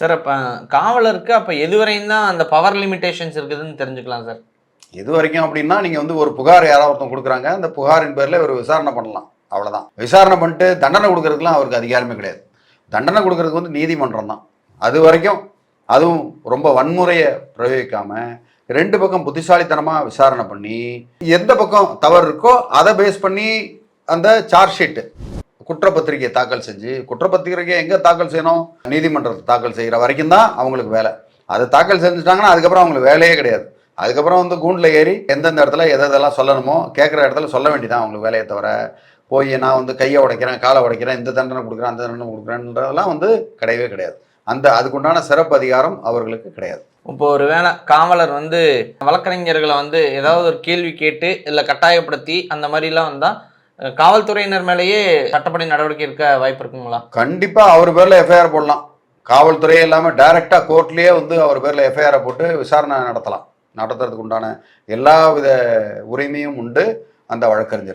Sir அப்போ காவலருக்கு அப்போ எதுவரையும் தான் அந்த பவர் லிமிடேஷன்ஸ் இருக்குதுன்னு தெரிஞ்சுக்கலாம் சார்? எது வரைக்கும் அப்படின்னா நீங்கள் வந்து ஒரு புகார் யாராவது ஒருத்தன் கொடுக்குறாங்க அந்த புகாரின் பேரில் ஒரு விசாரணை பண்ணலாம். அவ்வளோதான் விசாரணை பண்ணிட்டு தண்டனை கொடுக்கறதுக்குலாம் அவருக்கு அதிகாரமே கிடையாது. தண்டனை கொடுக்கறதுக்கு வந்து நீதிமன்றம் தான். அது வரைக்கும் அதுவும் ரொம்ப வன்முறையை பிரயோகிக்காமல் ரெண்டு பக்கம் புத்திசாலித்தனமாக விசாரணை பண்ணி எந்த பக்கம் தவறு இருக்கோ அதை பேஸ் பண்ணி அந்த சார்ஜ் ஷீட்டு குற்றப்பத்திரிகையை தாக்கல் செஞ்சு குற்றப்பத்திரிகையை எங்கே தாக்கல் செய்யணும்? நீதிமன்றத்தை தாக்கல் செய்கிற வரைக்கும் தான் அவங்களுக்கு வேலை. அது தாக்கல் செஞ்சுட்டாங்கன்னா அதுக்கப்புறம் அவங்களுக்கு வேலையே கிடையாது. அதுக்கப்புறம் வந்து கூண்டில் ஏறி எந்தெந்த இடத்துல எதை எதெல்லாம் சொல்லணுமோ கேட்குற இடத்துல சொல்ல வேண்டியதான் அவங்களுக்கு வேலையை தவிர போய் நான் வந்து கையை உடைக்கிறேன் காலை உடைக்கிறேன் இந்த தண்டனை கொடுக்குறேன் அந்த தண்டனை கொடுக்குறேன்றதெல்லாம் வந்து கிடையவே கிடையாது. அந்த அதுக்குண்டான சிறப்பு அதிகாரம் அவர்களுக்கு கிடையாது. இப்போ ஒரு வேளை காவலர் வந்து வழக்கறிஞர்களை வந்து ஏதாவது ஒரு கேள்வி கேட்டு இல்லை கட்டாயப்படுத்தி அந்த மாதிரிலாம் வந்தால் காவல்துறையினர் மேலேயே சட்டப்படி நடவடிக்கை இருக்க வாய்ப்பு இருக்குங்களா? கண்டிப்பாக அவர் பேரில் எஃப்ஐஆர் போடலாம். காவல்துறையே இல்லாமல் டைரெக்டாக கோர்ட்லேயே வந்து அவர் பேரில் எஃப்ஐஆரை போட்டு விசாரணை நடத்தலாம். நடத்துறதுக்கு உண்டான எல்லா வித உரிமையும் உண்டு. அந்த வழக்கறிஞருக்கு.